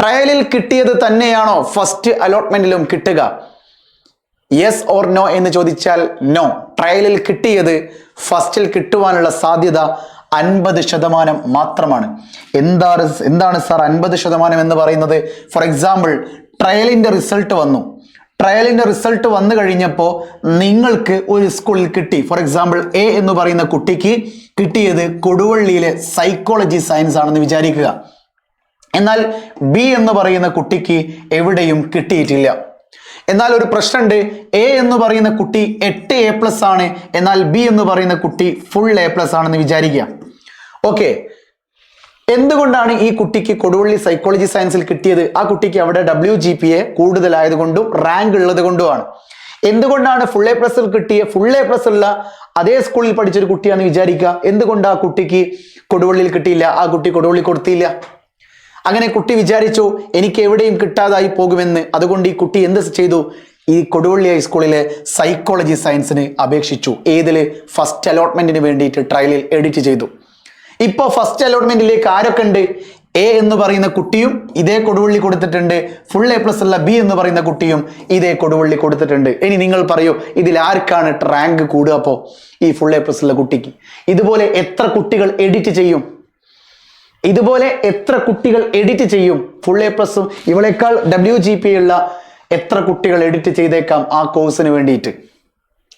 ട്രയലിൽ കിട്ടിയത് തന്നെയാണോ? ഫസ്റ്റ് അലോട്ട്മെന്റിലും കിട്ടുക. യെസ് ഓർ നോ എന്ന് ചോദിച്ചാൽ നോ ട്രയലിൽ കിട്ടിയത് ഫസ്റ്റിൽ കിട്ടുവാനുള്ള സാധ്യത അൻപത് ശതമാനം മാത്രമാണ്. എന്താണ് എന്താണ് സാർ അൻപത് ശതമാനം എന്ന് പറയുന്നത്? ഫോർ എക്സാമ്പിൾ ട്രയലിന്റെ റിസൾട്ട് വന്നു. ട്രയലിന്റെ റിസൾട്ട് വന്നു കഴിഞ്ഞപ്പോൾ നിങ്ങൾക്ക് ഒരു സ്കൂളിൽ കിട്ടി. ഫോർ എക്സാമ്പിൾ എ എന്ന് പറയുന്ന കുട്ടിക്ക് കിട്ടിയത് കൊടുവള്ളിയിലെ സൈക്കോളജി സയൻസ് ആണെന്ന് വിചാരിക്കുക. എന്നാൽ ബി എന്ന് പറയുന്ന കുട്ടിക്ക് എവിടെയും കിട്ടിയിട്ടില്ല. എന്നാൽ ഒരു പ്രശ്നമുണ്ട്. എ എന്ന് പറയുന്ന കുട്ടി എട്ട് എ പ്ലസ് ആണ്. എന്നാൽ ബി എന്ന് പറയുന്ന കുട്ടി ഫുൾ എ പ്ലസ് ആണെന്ന് വിചാരിക്കുക. ഓക്കെ എന്തുകൊണ്ടാണ് ഈ കുട്ടിക്ക് കൊടുവള്ളി സൈക്കോളജി സയൻസിൽ കിട്ടിയത്? ആ കുട്ടിക്ക് അവിടെ ഡബ്ല്യു ജി പി എ കൂടുതലായതുകൊണ്ടും റാങ്ക് ഉള്ളത് കൊണ്ടുമാണ്. എന്തുകൊണ്ടാണ് ഫുൾ എ പ്ലസിൽ കിട്ടിയ ഫുൾ എ പ്ലസ് ഉള്ള അതേ സ്കൂളിൽ പഠിച്ചൊരു കുട്ടിയാണെന്ന് വിചാരിക്കുക? എന്തുകൊണ്ട് ആ കുട്ടിക്ക് കൊടുവള്ളിയിൽ കിട്ടിയില്ല? ആ കുട്ടി കൊടുവള്ളി കൊടുത്തില്ല. അങ്ങനെ കുട്ടി വിചാരിച്ചു എനിക്ക് എവിടെയും കിട്ടാതായി പോകുമെന്ന്. അതുകൊണ്ട് ഈ കുട്ടി എന്ത് ചെയ്തു? ഈ കൊടുവള്ളി ഹൈസ്കൂളിലെ സൈക്കോളജി സയൻസിന് അപേക്ഷിച്ചു. ഏതിൽ ഫസ്റ്റ് അലോട്ട്മെന്റിന് വേണ്ടിയിട്ട് ട്രയലിൽ എഡിറ്റ് ചെയ്തു. ഇപ്പോൾ ഫസ്റ്റ് അലോട്ട്മെന്റിലേക്ക് ആരൊക്കെ ഉണ്ട്? എ എന്ന് പറയുന്ന കുട്ടിയും ഇതേ കൊടുവള്ളി കൊടുത്തിട്ടുണ്ട്. ഫുൾ എ പ്ലസ് ഉള്ള ബി എന്ന് പറയുന്ന കുട്ടിയും ഇതേ കൊടുവള്ളി കൊടുത്തിട്ടുണ്ട്. ഇനി നിങ്ങൾ പറയൂ ഇതിൽ ആർക്കാണ് റാങ്ക് കൂടുക അപ്പോൾ ഈ ഫുൾ എ പ്ലസ് ഉള്ള കുട്ടിക്ക്. ഇതുപോലെ എത്ര കുട്ടികൾ എഡിറ്റ് ചെയ്യും? ഇതുപോലെ എത്ര കുട്ടികൾ എഡിറ്റ് ചെയ്യും? ഫുൾ എ പ്ലസും ഇവളേക്കാൾ ഡബ്ല്യു ജി പി ഉള്ള എത്ര കുട്ടികൾ എഡിറ്റ് ചെയ്തേക്കാം ആ കോഴ്സിന് വേണ്ടിയിട്ട്?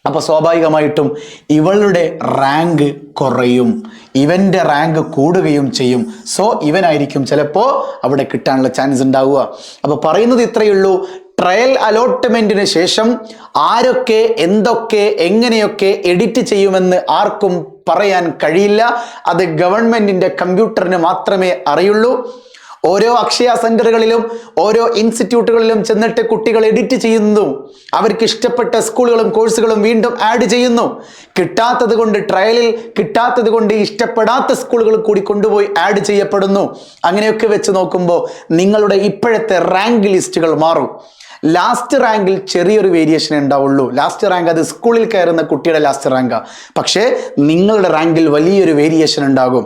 അപ്പൊ സ്വാഭാവികമായിട്ടും ഇവളുടെ റാങ്ക് കുറയും. ഇവന്റെ റാങ്ക് കൂടുകയും ചെയ്യും. സോ ഇവനായിരിക്കും ചിലപ്പോൾ അവിടെ കിട്ടാനുള്ള ചാൻസ് ഉണ്ടാവുക. അപ്പൊ പറയുന്നത് ഇത്രയേ ഉള്ളൂ. ട്രയൽ അലോട്ട്മെന്റിന് ശേഷം ആരൊക്കെ എന്തൊക്കെ എങ്ങനെയൊക്കെ എഡിറ്റ് ചെയ്യുമെന്ന് ആർക്കും പറയാൻ കഴിയില്ല. അത് ഗവൺമെന്റിന്റെ കമ്പ്യൂട്ടറിന് മാത്രമേ അറിയുള്ളൂ. ഓരോ അക്ഷയ സെന്ററുകളിലും ഓരോ ഇൻസ്റ്റിറ്റ്യൂട്ടുകളിലും ചെന്നിട്ട് കുട്ടികൾ എഡിറ്റ് ചെയ്യുന്നു. അവർക്ക് ഇഷ്ടപ്പെട്ട സ്കൂളുകളും കോഴ്സുകളും വീണ്ടും ആഡ് ചെയ്യുന്നു. കിട്ടാത്തത് കൊണ്ട് ട്രയലിൽ കിട്ടാത്തത് കൊണ്ട് ഇഷ്ടപ്പെടാത്ത സ്കൂളുകൾ കൂടി കൊണ്ടുപോയി ആഡ് ചെയ്യപ്പെടുന്നു. അങ്ങനെയൊക്കെ വെച്ച് നോക്കുമ്പോൾ നിങ്ങളുടെ ഇപ്പോഴത്തെ റാങ്ക് ലിസ്റ്റുകൾ മാറും. ലാസ്റ്റ് റാങ്കിൽ ചെറിയൊരു വേരിയേഷൻ ഉണ്ടാവുള്ളൂ. ലാസ്റ്റ് റാങ്ക് അത് സ്കൂളിൽ കയറുന്ന കുട്ടിയുടെ ലാസ്റ്റ് റാങ്ക് പക്ഷേ നിങ്ങളുടെ റാങ്കിൽ വലിയൊരു വേരിയേഷൻ ഉണ്ടാകും.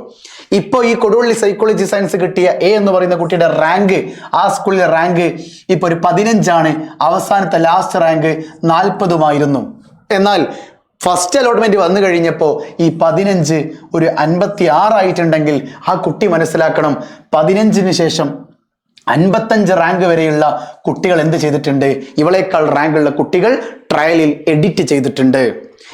ഇപ്പോൾ ഈ കൊടുവള്ളി സൈക്കോളജി സയൻസ് കിട്ടിയ എ എന്ന് പറയുന്ന കുട്ടിയുടെ റാങ്ക് ആ സ്കൂളിലെ റാങ്ക് ഇപ്പോൾ ഒരു പതിനഞ്ചാണ്. അവസാനത്തെ ലാസ്റ്റ് റാങ്ക് നാൽപ്പതുമായിരുന്നു. എന്നാൽ ഫസ്റ്റ് അലോട്ട്മെന്റ് വന്നു കഴിഞ്ഞപ്പോൾ ഈ പതിനഞ്ച് ഒരു അൻപത്തി ആറായിട്ടുണ്ടെങ്കിൽ ആ കുട്ടി മനസ്സിലാക്കണം. പതിനഞ്ചിന് ശേഷം അൻപത്തഞ്ച് റാങ്ക് വരെയുള്ള കുട്ടികൾ എന്ത് ചെയ്തിട്ടുണ്ട്? ഇവളേക്കാൾ റാങ്കുള്ള കുട്ടികൾ ട്രയലിൽ എഡിറ്റ് ചെയ്തിട്ടുണ്ട്.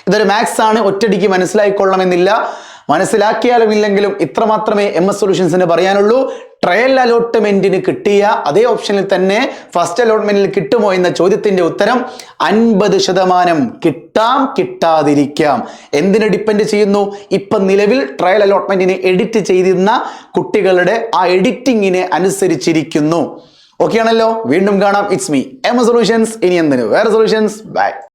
ഇതൊരു മാത്സ് ആണ്. ഒറ്റടിക്ക് മനസ്സിലായിക്കൊള്ളണമെന്നില്ല. മനസ്സിലാക്കിയാലും ഇല്ലെങ്കിലും ഇത്ര മാത്രമേ എം എസ് സൊല്യൂഷൻസിന് പറയാനുള്ളൂ. ട്രയൽ അലോട്ട്മെന്റിന് കിട്ടിയ അതേ ഓപ്ഷനിൽ തന്നെ ഫസ്റ്റ് അലോട്ട്മെന്റിൽ കിട്ടുമോ എന്ന ചോദ്യത്തിന്റെ ഉത്തരം അൻപത് ശതമാനം കിട്ടാം കിട്ടാതിരിക്കാം. എന്തിനെ ഡിപ്പെൻഡ് ചെയ്യുന്നു? ഇപ്പൊ നിലവിൽ ട്രയൽ അലോട്ട്മെന്റിനെ എഡിറ്റ് ചെയ്തിരുന്ന കുട്ടികളുടെ ആ എഡിറ്റിങ്ങിനെ അനുസരിച്ചിരിക്കുന്നു. ഓക്കെ ആണല്ലോ? വീണ്ടും കാണാം. ഇറ്റ്സ് മീ എം സൊല്യൂഷൻസ് ഇനി എന്തിനു? വേറെ സൊല്യൂഷൻസ് ബൈ